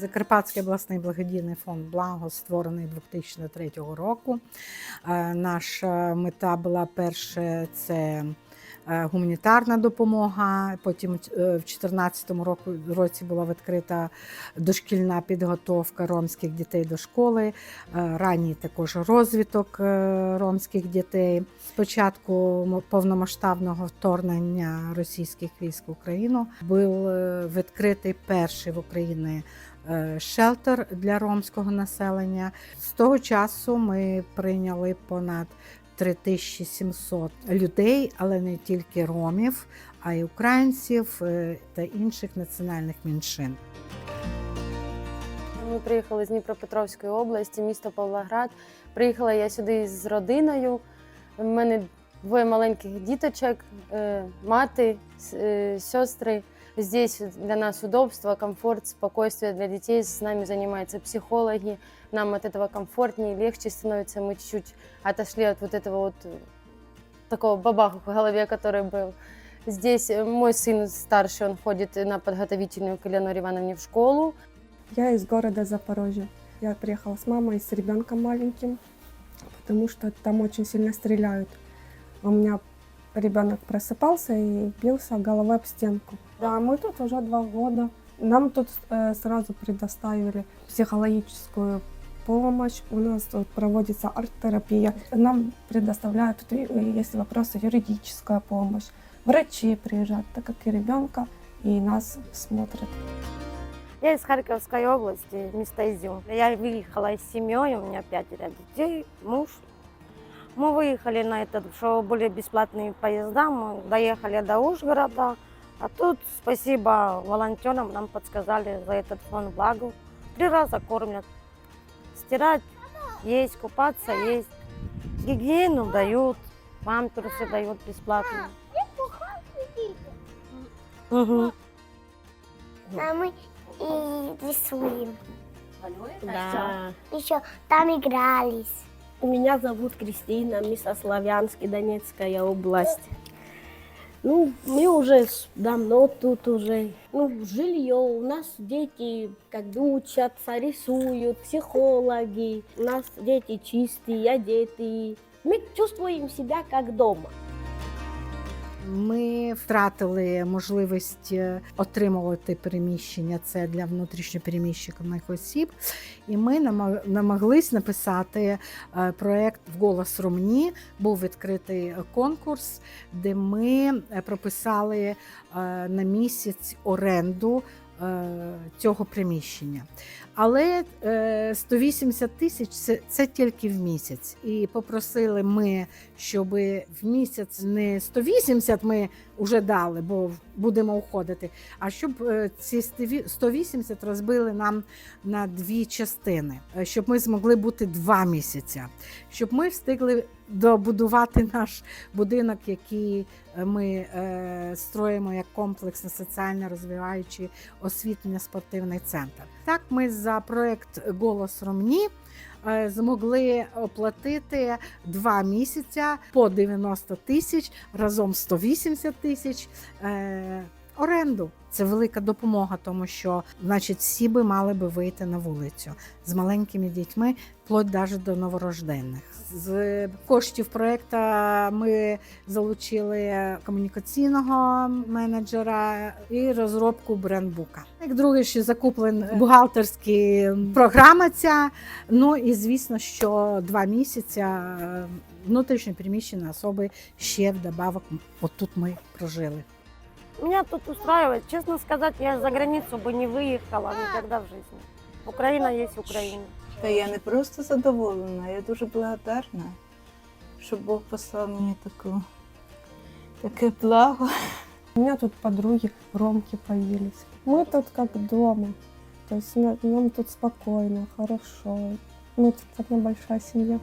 Закарпатський обласний благодійний фонд Благо створений 2003 року. Е, Наша мета була перше це гуманітарна допомога. Потім е, в 2014 року- році була відкрита дошкільна підготовка ромських дітей до школи. Е, Ранній також розвиток е, ромських дітей. Спочатку повномасштабного вторгнення російських військ в Україну був е, відкритий перший в Україні е, шелтер для ромського населення. З того часу ми прийняли понад 3700 людей, але не тільки ромів, а й українців е, та інших національних меншин. Ми приїхали з Дніпропетровської області, місто Павлоград. Приїхала я сюди з родиною. У мене двоє маленьких діточок, е, мати, сестри. Здесь для нас удобство, комфорт, спокойствие для детей. С нами занимаются психологи. Нам от этого комфортнее, легче становится. Мы чуть-чуть отошли от вот этого вот э, такого бабаха в голове, который был. Здесь э, мой сын старший, он ходит на подготовительную к Еленоре Ивановне в школу. Я из города Запорожья. Я приехала с мамой с ребенком маленьким, потому что там очень сильно стреляют. У меня ребенок просыпался и бился головой об стенку. Да, мы тут уже два года. Нам тут э, сразу предоставили психологическую помощь. У нас тут проводится арт-терапия. Нам предоставляют, тут, э, если вопросы, юридическая помощь. Врачи приезжают, так как и ребенка, и нас смотрят. Я из Харьковской области, место Изюм. Я выехала с семьей, у меня пятеро детей, муж. Мы выехали на этот, что были бесплатные поезда, мы доехали до Ужгорода. А тут спасибо волонтерам, нам подсказали за этот фонд благо. Три раза кормят. Стирать есть, купаться есть. Гигиену дают, памперсы дают бесплатно. Мгм. А мы и рисуем. Да. Еще там игрались. Меня зовут Кристина, место Славянский, Донецкая область. Ну, мы уже давно тут уже. Ну, жилье, у нас дети как бы учатся, рисуют, психологи. У нас дети чистые, одетые. Мы чувствуем себя как дома. Ми втратили можливість е, отримувати переміщення це для внутрішньопереміщених осіб, і ми намагались написати е, проект «Вголос Румні. Був відкритий конкурс, де ми е, прописали на місяць оренду цього приміщення. Але е, 180 тисяч це, це тільки в місяць. І попросили ми, щоб в місяць не 180 ми вже дали, бо будемо уходити. А щоб е, ці 180 розбили нам на дві частини, е, щоб ми змогли бути два місяці, щоб ми встигли добудувати наш будинок, який е, ми е, строїмо як комплексний соціально розвиваючий освітньо спортивний центр. Так, ми за проект Голос Ромні е, змогли оплатити два місяці по 90 тисяч, разом 180 тисяч оренду. Це велика допомога, тому що значить всі би мали би вийти на вулицю з маленькими дітьми, вплоть навіть до новорождених. З коштів проекту ми залучили комунікаційного менеджера і розробку брендбука. Як друге, ще закуплен бухгалтерські програма ця. Ну і звісно, що два місяці е, внутрішньо переміщені особи ще вдобавок отут ми прожили. Меня тут устраивает. Честно сказать, я за границу бы не выехала никогда в жизни. Украина есть Украина. Та я не просто задоволена, я дуже благодарна, що Бог послав мені таку, таке благо. У меня тут подруги, ромки появились. Мы тут как дома. То есть на- нам тут спокойно, хорошо. Ну, тут одна большая семья.